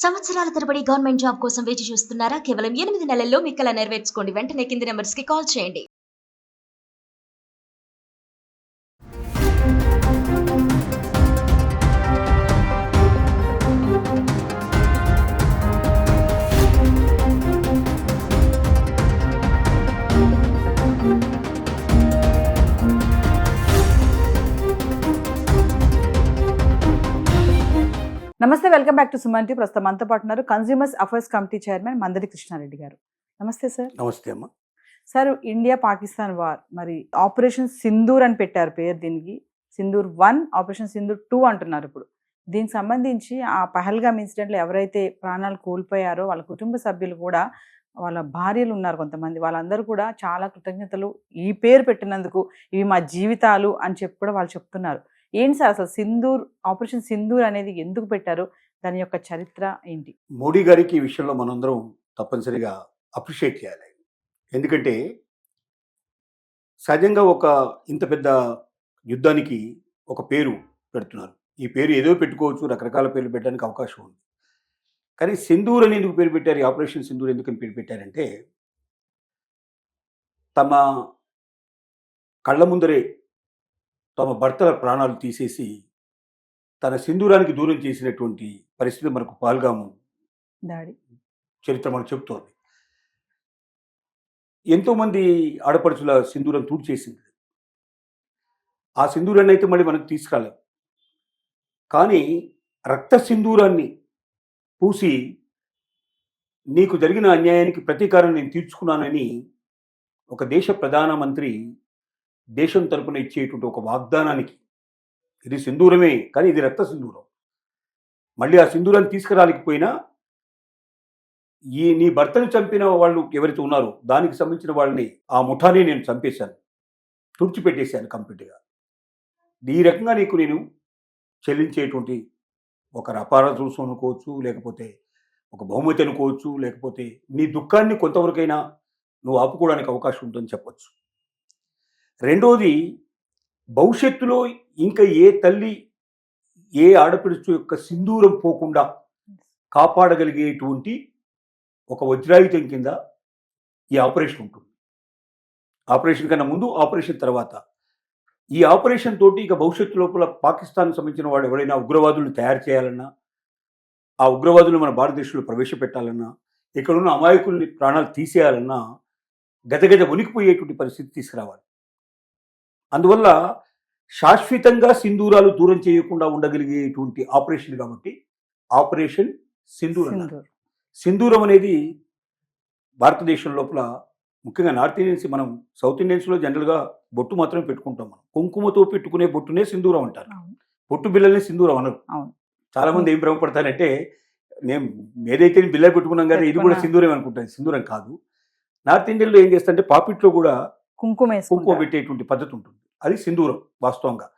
సంవత్సరాల తరబడి government job కోసం వేచి చూస్తున్నారా? కేవలం ఎనిమిది నెలల్లో మీ నెరవేర్చుకోండి. వెంటనే కింది నెంబర్స్కి కాల్ చేయండి. నమస్తే welcome back to Suman TV ప్రస్తుతం మనతో పాటు ఉన్నారు consumers affairs committee chairman Mandari Krishna Reddy గారు. నమస్తే సార్. నమస్తే అమ్మ. సార్ ఇండియా పాకిస్తాన్ వార్ మరి ఆపరేషన్ సింధూర్ అని పెట్టారు పేరు దీనికి. Sindoor one operation Sindoor two అంటున్నారు ఇప్పుడు. దీనికి సంబంధించి ఆ పహల్గామ్ ఇన్సిడెంట్లో ఎవరైతే ప్రాణాలు కోల్పోయారో వాళ్ళ కుటుంబ సభ్యులు కూడా వాళ్ళ భార్యలు ఉన్నారు కొంతమంది. వాళ్ళందరూ కూడా చాలా కృతజ్ఞతలు ఈ పేరు పెట్టినందుకు ఇవి మా జీవితాలు అని చెప్పి కూడా వాళ్ళు చెప్తున్నారు. ఏంటి సార్ అసలు సింధూర్ ఆపరేషన్ సింధూర్ అనేది ఎందుకు పెట్టారు? దాని యొక్క చరిత్ర ఏంటి? మోడీ గారికి ఈ విషయంలో మనందరం తప్పనిసరిగా అప్రిషియేట్ చేయాలి. ఎందుకంటే సహజంగా ఒక ఇంత పెద్ద యుద్ధానికి ఒక పేరు పెడుతున్నారు. ఈ పేరు ఏదో పెట్టుకోవచ్చు రకరకాల పేర్లు పెట్టడానికి అవకాశం ఉంది. కానీ సింధూర్ అని ఎందుకు పేరు పెట్టారు? ఈ ఆపరేషన్ సింధూర్ ఎందుకని పేరు పెట్టారంటే తమ కళ్ళ ముందరే తమ భర్తల ప్రాణాలు తీసేసి తన సింధూరానికి దూరం చేసినటువంటి పరిస్థితి మనకు పాల్గాము దాడి. చరిత్ర మనకు చెప్తోంది ఎంతోమంది ఆడపడుచుల సింధూరం తూడ్చేసింది. ఆ సింధూరాన్ని అయితే మళ్ళీ మనకు తీసుకురాలేం. కానీ రక్త సింధూరాన్ని పూసి నీకు జరిగిన అన్యాయానికి ప్రతీకారం నేను తీర్చుకున్నానని ఒక దేశ ప్రధానమంత్రి దేశం తరపున ఇచ్చేటువంటి ఒక వాగ్దానానికి ఇది సింధూరమే కానీ ఇది రక్త సింధూరం. మళ్ళీ ఆ సింధూరాన్ని తీసుకురాలేకపోయినా ఈ నీ భర్తను చంపిన వాళ్ళు ఎవరైతే ఉన్నారో దానికి సంబంధించిన వాళ్ళని ఆ ముఠాని నేను చంపేశాను. తుడిచిపెట్టేశాను కంప్లీట్గా. ఈ రకంగా నీకు నేను చెల్లించేటువంటి ఒక అపార రుసుము అనుకోవచ్చు లేకపోతే ఒక బహుమతి అనుకోవచ్చు లేకపోతే నీ దుఃఖాన్ని కొంతవరకైనా నువ్వు ఆపుకోవడానికి అవకాశం ఉంటుందని చెప్పొచ్చు. రెండోది భవిష్యత్తులో ఇంకా ఏ తల్లి ఏ ఆడపిడుచు యొక్క సింధూరం పోకుండా కాపాడగలిగేటువంటి ఒక వజ్రాయుధం కింద ఈ ఆపరేషన్ ఉంటుంది. ఆపరేషన్ కన్నా ముందు ఆపరేషన్ తర్వాత. ఈ ఆపరేషన్ తోటి ఇక భవిష్యత్తు లోపల పాకిస్తాన్ సంబంధించిన వాడు ఎవరైనా ఉగ్రవాదులను తయారు చేయాలన్నా ఆ ఉగ్రవాదులను మన భారతదేశంలో ప్రవేశపెట్టాలన్నా ఇక్కడున్న అమాయకుల్ని ప్రాణాలు తీసేయాలన్నా గజగజ ఉనికిపోయేటువంటి పరిస్థితి తీసుకురావాలి. అందువల్ల శాశ్వతంగా సింధూరాలు దూరం చేయకుండా ఉండగలిగేటువంటి ఆపరేషన్ కాబట్టి ఆపరేషన్ సింధూర్. సింధూర్ అనేది భారతదేశం లోపల ముఖ్యంగా నార్త్ ఇండియన్స్ మనం సౌత్ ఇండియన్స్లో జనరల్గా బొట్టు మాత్రమే పెట్టుకుంటాం మనం కుంకుమతో పెట్టుకునే బొట్టునే సింధూరం అంటారు. బొట్టు బిల్లల్ని సింధూరం అనరు అవును. చాలా మంది ఏం భ్రమపడతారంటే నేను ఏదైతే బిల్ల పెట్టుకున్నాం కదా ఇది కూడా. సింధూరం అనుకుంటాను సింధూరం కాదు నార్త్ ఇండియన్లో ఏం చేస్తారంటే పాపిట్లో కూడా కుంకుమ కుంకుమ. పెట్టేటువంటి పద్ధతి ఉంటుంది అది సింధూరం వాస్తవంగా.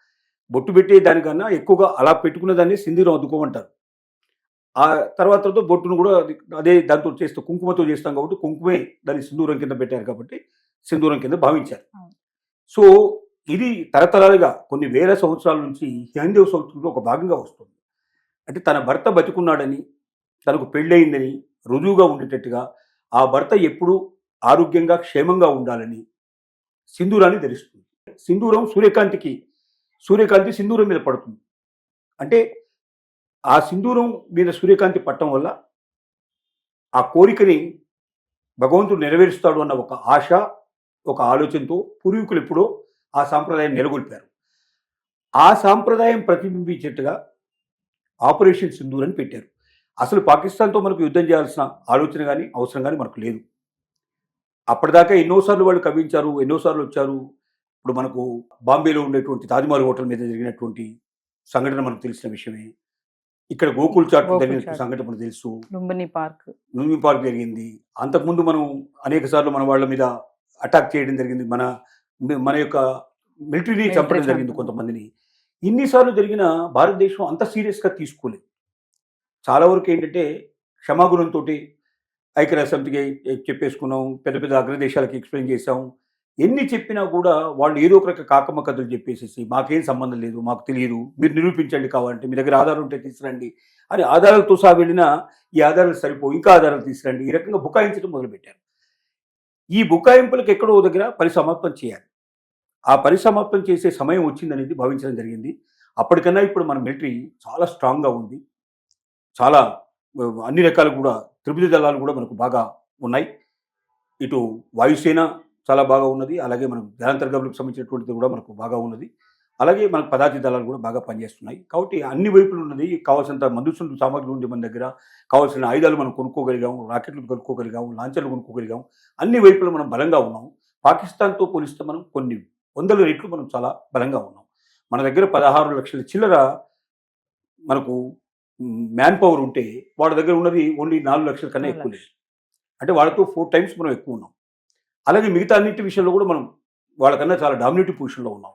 బొట్టు పెట్టే దానికన్నా ఎక్కువగా అలా పెట్టుకున్న దాన్ని సింధూరం అద్దుకోమంటారు. ఆ తర్వాత బొట్టును కూడా అది- దాంతో చేస్తూ కుంకుమతో చేస్తాం కాబట్టి కుంకుమే దాన్ని సింధూరం కింద పెట్టారు కాబట్టి సింధూరం కింద భావించారు. సో ఇది తరతరాలుగా కొన్ని వేల సంవత్సరాల నుంచి హైందవ సంస్కృతిలో ఒక భాగంగా వస్తుంది. అంటే తన భర్త బతికున్నాడని తనకు పెళ్ళయిందని రుజువుగా ఉండేటట్టుగా ఆ భర్త ఎప్పుడూ ఆరోగ్యంగా క్షేమంగా ఉండాలని సింధూరాన్ని ధరిస్తుంది సింధూరం సూర్యకాంతికి సూర్యకాంతి సింధూరం మీద పడుతుంది. అంటే ఆ సింధూరం మీద సూర్యకాంతి పట్టడం వల్ల ఆ కోరికని భగవంతుడు నెరవేరుస్తాడు అన్న ఒక ఆశ ఒక ఆలోచనతో పూర్వీకులు ఎప్పుడో ఆ సాంప్రదాయం నెలకొల్పారు. ఆ సాంప్రదాయం ప్రతిబింబించేట్టుగా ఆపరేషన్ సింధూర్ అని పెట్టారు. అసలు పాకిస్తాన్తో మనకు యుద్ధం చేయాల్సిన ఆలోచన కానీ అవసరం కానీ మనకు లేదు. అప్పటిదాకా ఎన్నోసార్లు వాళ్ళు కవించారు ఎన్నోసార్లు వచ్చారు. ఇప్పుడు మనకు బాంబేలో ఉండేటువంటి తాజ్మహల్ హోటల్ మీద జరిగినటువంటి సంఘటన మనకు తెలిసిన విషయమే. ఇక్కడ గోకుల్ చాట్ గోకుల్ జరిగిన చాట్. సంఘటన మనకు తెలుసు. లుంబిని పార్క్. లూమి పార్క్ జరిగింది. అంతకుముందు మనం అనేక సార్లు మన వాళ్ళ మీద అటాక్ చేయడం జరిగింది. మన మన యొక్క మిలిటరీని చంపడం జరిగింది. కొంతమందిని. ఇన్నిసార్లు జరిగిన భారతదేశం అంత సీరియస్గా తీసుకోలేదు. చాలా వరకు ఏంటంటే క్షమాగుణంతో ఐక్యరాజ్య సమితికి చెప్పేసుకున్నాం పెద్ద పెద్ద అగ్రదేశాలకి ఎక్స్ప్లెయిన్ చేసాం ఎన్ని చెప్పినా కూడా వాళ్ళు ఏదో ఒక రక కాకమ్మ కథలు చెప్పేసేసి మాకేం సంబంధం లేదు మాకు తెలియదు మీరు నిరూపించండి కావాలంటే మీ దగ్గర ఆధారం ఉంటే తీసుకురండి. అని ఆధారాలతో సహా వెళ్ళినా ఈ ఆధారాలు సరిపో ఇంకా ఆధారాలు తీసుకురండి. ఈ రకంగా బుకాయించడం మొదలుపెట్టారు. ఈ బుకాయింపులకు ఎక్కడో ఓ దగ్గర పరిసమాప్తం చేయాలి. ఆ పరిసమాప్తం చేసే సమయం వచ్చిందనేది భావించడం జరిగింది. అప్పటికన్నా ఇప్పుడు మన మిలిటరీ చాలా స్ట్రాంగ్గా ఉంది. చాలా అన్ని రకాలు కూడా త్రిభుజ దళాలు కూడా మనకు బాగా ఉన్నాయి. ఇటు వాయుసేన చాలా బాగా ఉన్నది. అలాగే మనకు జలాంతర్గములకు సంబంధించినటువంటిది కూడా మనకు బాగా ఉన్నది. అలాగే మనకు పదార్థ దళాలు కూడా బాగా పనిచేస్తున్నాయి. కాబట్టి అన్ని వైపులు ఉన్నది. కావాల్సినంత మందుసులు సామాగ్రి ఉంది మన దగ్గర. కావాల్సిన ఆయుధాలు మనం కొనుక్కోగలిగాము రాకెట్లు కొనుక్కోగలిగాము లాంచర్లు కొనుక్కోగలిగాము. అన్ని వైపులు మనం బలంగా ఉన్నాం పాకిస్తాన్తో పోలిస్తే మనం కొన్ని వందల రెట్లు మనం చాలా బలంగా ఉన్నాం మన దగ్గర పదహారు లక్షల చిల్లర మనకు మ్యాన్ పవర్ ఉంటే వాళ్ళ దగ్గర ఉన్నది ఓన్లీ నాలుగు లక్షల కన్నా ఎక్కువ లేదు అంటే వాళ్ళతో ఫోర్ టైమ్స్ మనం ఎక్కువ ఉన్నాం. అలాగే మిగతా అన్నింటి విషయంలో కూడా మనం వాళ్ళకన్నా చాలా డామినేటివ్ పొజిషన్లో ఉన్నాం.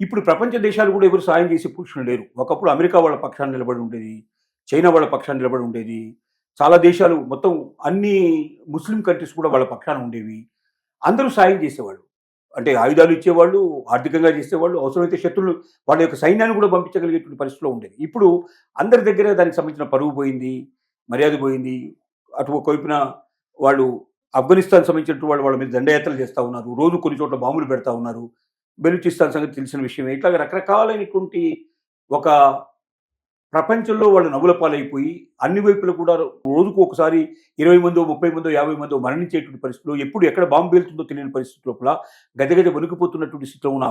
ఇప్పుడు ప్రపంచ దేశాలు కూడా ఎవరు సాయం చేసే పొజిషన్ లేరు. ఒకప్పుడు అమెరికా వాళ్ళ పక్షాన్ని నిలబడి ఉండేది చైనా వాళ్ళ పక్షాన్ని నిలబడి ఉండేది చాలా దేశాలు మొత్తం అన్ని ముస్లిం కంట్రీస్ కూడా వాళ్ళ పక్షాన ఉండేవి. అందరూ సాయం చేసేవాళ్ళు. అంటే ఆయుధాలు ఇచ్చేవాళ్ళు ఆర్థికంగా చేసేవాళ్ళు అవసరమైతే శత్రులు వాళ్ళ యొక్క సైన్యాన్ని కూడా పంపించగలిగేటువంటి పరిస్థితిలో ఉండేది. ఇప్పుడు అందరి దగ్గర దానికి సంబంధించిన పరువు పోయింది మర్యాద పోయింది. అటు ఒకవైపున వాళ్ళు ఆఫ్ఘనిస్తాన్ సంబంధించినటువంటి వాళ్ళు వాళ్ళ మీద దండయాత్రలు చేస్తూ ఉన్నారు. రోజు కొన్ని చోట్ల బాంబులు పెడతా ఉన్నారు. బెలూచిస్తాన్ సంగతి తెలిసిన విషయమే. ఇట్లా రకరకాలైనటువంటి ఒక ప్రపంచంలో వాళ్ళు నవ్వుల పాలైపోయి అన్ని వైపులు కూడా రోజుకు ఒకసారి ఇరవై మందో ముప్పై మందో యాభై మందో మరణించేటువంటి పరిస్థితిలో ఎప్పుడు ఎక్కడ బాంబు వెళ్తుందో తెలియని పరిస్థితి లోపల గజగజ వణికిపోతున్నటువంటి స్థితిలో ఉన్న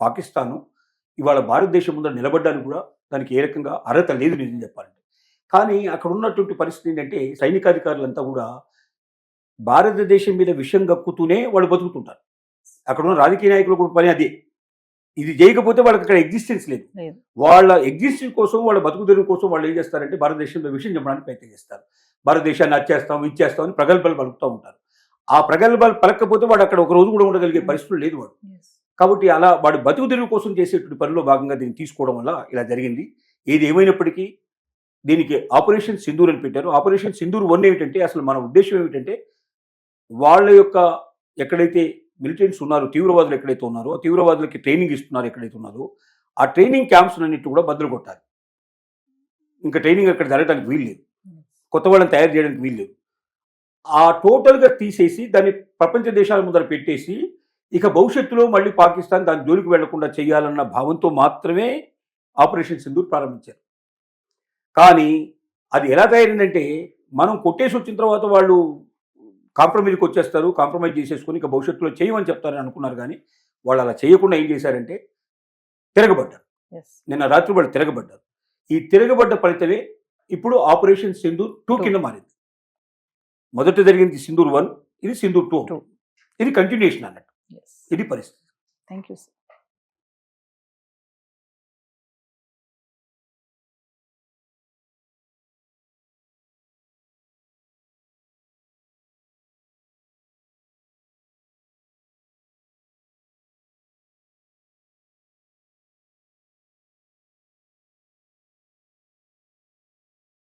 పాకిస్తాను ఇవాళ భారతదేశం ముందర నిలబడ్డానికి కూడా దానికి ఏ రకంగా అర్హత లేదు నిజం చెప్పాలంటే. కానీ అక్కడ ఉన్నటువంటి పరిస్థితి ఏంటంటే సైనికాధికారులంతా కూడా భారతదేశం మీద విషయం గక్కుతూనే వాళ్ళు బతుకుతుంటారు. అక్కడ ఉన్న రాజకీయ నాయకులు కూడా పని అదే. ఇది చేయకపోతే వాళ్ళకి అక్కడ ఎగ్జిస్టెన్స్ లేదు. వాళ్ళ ఎగ్జిస్టెన్స్ కోసం వాళ్ళ బతుకు తెరువు కోసం వాళ్ళు ఏం చేస్తారంటే భారతదేశంలో విషయం చెప్పడానికి ప్రయత్నం చేస్తారు. భారతదేశాన్ని అచ్చేస్తాం ఇచ్చేస్తాం అని ప్రగల్భాలు పలుకుతూ ఉంటారు. ఆ ప్రగల్భాలు పలకపోతే వాడు అక్కడ ఒక రోజు కూడా ఉండగలిగే పరిస్థితులు లేదు వాడు. కాబట్టి అలా వాడు బతుకు తెరువు కోసం చేసేటువంటి పనిలో భాగంగా దీన్ని తీసుకోవడం వల్ల ఇలా జరిగింది. ఏది ఏమైనప్పటికీ దీనికి ఆపరేషన్ సింధూర్ అని పెట్టారు. ఆపరేషన్ సింధూర్ వన్ ఏమిటంటే అసలు మన ఉద్దేశం ఏమిటంటే వాళ్ళ యొక్క ఎక్కడైతే మిలిటెంట్స్ ఉన్నారు తీవ్రవాదులు ఎక్కడైతే ఉన్నారో ఆ తీవ్రవాదులకి ట్రైనింగ్ ఇస్తున్నారు ఎక్కడైతే ఉన్నారో ఆ ట్రైనింగ్ క్యాంప్స్ అన్నిటి కూడా బదులు కొట్టాలి. ఇంకా ట్రైనింగ్ అక్కడ జరగడానికి వీల్లేదు కొత్త వాళ్ళని తయారు చేయడానికి వీల్లేదు ఆ టోటల్గా తీసేసి దాన్ని ప్రపంచ దేశాల ముందర పెట్టేసి ఇక భవిష్యత్తులో మళ్ళీ పాకిస్తాన్ దాని జోలికి వెళ్ళకుండా చేయాలన్న భావంతో మాత్రమే ఆపరేషన్ సింధూర్ ప్రారంభించారు. కానీ అది ఎలా తయారైందంటే మనం కొట్టేసి వచ్చిన తర్వాత వాళ్ళు కాంప్రమైజ్కి వచ్చేస్తారు కాంప్రమైజ్ చేసేసుకొని ఇక భవిష్యత్తులో చేయమని చెప్తారని అనుకున్నారు కానీ వాళ్ళు అలా చేయకుండా ఏం చేశారంటే తిరగబడ్డారు. నిన్న రాత్రి వాళ్ళు తిరగబడ్డారు. ఈ తిరగబడ్డ ఫలితమే ఇప్పుడు ఆపరేషన్ సింధూర్ టూ. కింద మారింది. మొదట జరిగింది సింధూర్ వన్ ఇది సింధూర్ టూ. ఇది కంటిన్యూషన్ అన్నట్టు. ఇది పరిస్థితి. Thank you sir